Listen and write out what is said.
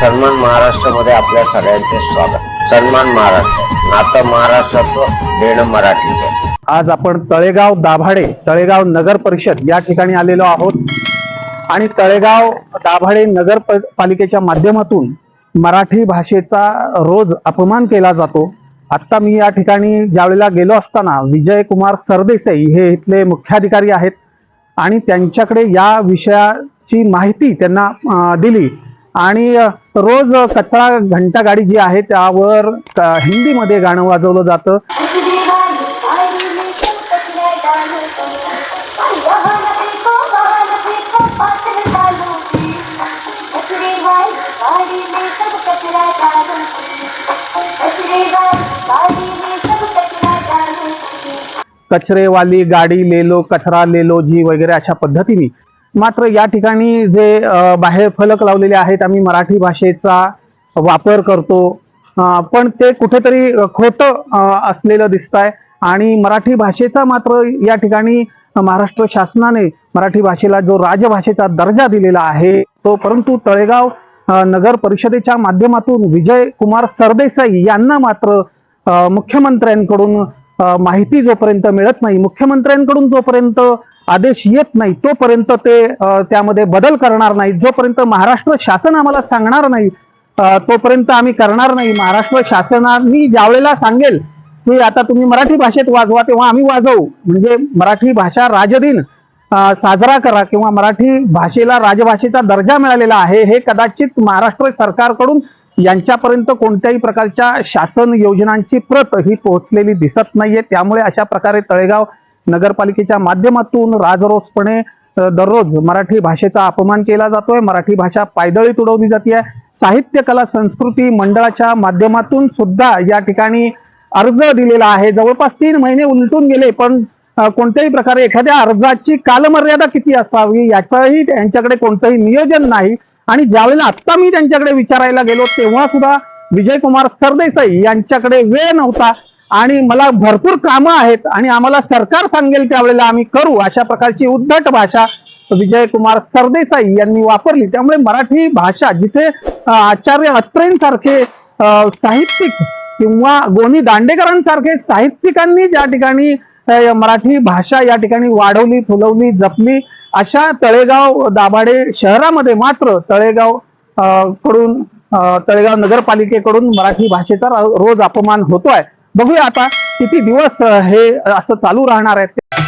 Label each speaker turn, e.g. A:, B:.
A: सन्मान महाराष्ट्रामध्ये आपल्या सगळ्यांचे स्वागत. सन्मान महाराष्ट्र. नातं महाराष्ट्राचं देणं मराठीचं.
B: आज आपण तळेगाव दाभाडे तळेगाव नगर परिषद या ठिकाणी आलेलो आहोत. आणि तळेगाव दाभाडे नगर पालिकेच्या माध्यमातून मराठी भाषेचा रोज अपमान केला जातो. आत्ता मी या ठिकाणी ज्यावेळेला गेलो असताना विजय कुमार सरदेसाई हे इथले मुख्याधिकारी आहेत. आणि त्यांच्याकडे या विषयाची माहिती त्यांना दिली. आणि रोज सतरा घंटा गाडी जी आहे त्यावर हिंदीमध्ये गाणं वाजवलं जातं. कचरेवाली गाडी लेलो कचरा लेलो जी वगैरे अशा पद्धतीने. मात्र या ठिकाणी जे बाहेर फलक लावलेले आहेत आम्ही मराठी भाषेचा वापर करतो. पण ते कुठेतरी खोटं असलेलं दिसत आहे आणि मराठी भाषेचा मात्र या ठिकाणी महाराष्ट्र शासनाने मराठी भाषेला जो राजभाषेचा दर्जा दिलेला आहे तो परंतु तळेगाव नगर परिषदेच्या माध्यमातून विजय कुमार सरदेसाई यांना मात्र मुख्यमंत्र्यांकडून माहिती जोपर्यंत मिळत नाही मुख्यमंत्र्यांकडून जोपर्यंत आदेश येत नाही तोपर्यंत ते त्यामध्ये बदल करणार नाही. जोपर्यंत महाराष्ट्र शासन आम्हाला सांगणार नाही तोपर्यंत आम्ही करणार नाही. महाराष्ट्र शासनाने ज्यावेळेला सांगेल की आता तुम्ही मराठी भाषेत वाजवा तेव्हा आम्ही वाजवू. म्हणजे मराठी भाषा राजदिन साजरा करा किंवा मराठी भाषेला राजभाषेचा दर्जा मिळालेला आहे हे कदाचित महाराष्ट्र सरकारकडून यांच्यापर्यंत कोणत्याही प्रकारच्या शासन योजनांची प्रत ही पोहोचलेली दिसत नाहीये. त्यामुळे अशा प्रकारे तळेगाव नगरपालिकेच्या माध्यमातून राजरोसपणे दररोज मराठी भाषेचा अपमान केला जातोय. मराठी भाषा पायदळी तुडवली जाते साहित्य कला संस्कृती मंडळाच्या माध्यमातून सुद्धा या ठिकाणी अर्ज दिलेला आहे. जवळपास तीन महिने उलटून गेले पण कोणत्याही प्रकारे एखाद्या अर्जाची कालमर्यादा किती असावी याचंही त्यांच्याकडे कोणतंही नियोजन नाही. आणि ज्यावेळेला आत्ता मी त्यांच्याकडे विचारायला गेलो तेव्हा सुद्धा विजय कुमार सरदेसाई यांच्याकडे वेळ नव्हता. आणि मला भरपूर कामं आहेत आणि आम्हाला सरकार सांगेल त्यावेळेला आम्ही करू अशा प्रकारची उद्धट भाषा विजय कुमार सरदेसाई यांनी वापरली. त्यामुळे मराठी भाषा जिथे आचार्य अत्रेंसारखे साहित्यिक किंवा गोनी दांडेकरांसारखे साहित्यिकांनी ज्या ठिकाणी मराठी भाषा या ठिकाणी वाढवली फुलवली जपली अशा तळेगाव दाभाडे शहरामध्ये मात्र तळेगावकडून तळेगाव नगरपालिकेकडून मराठी भाषेचा रोज अपमान होतोय. बघूया आता किती दिवस हे असं चालू राहणार आहे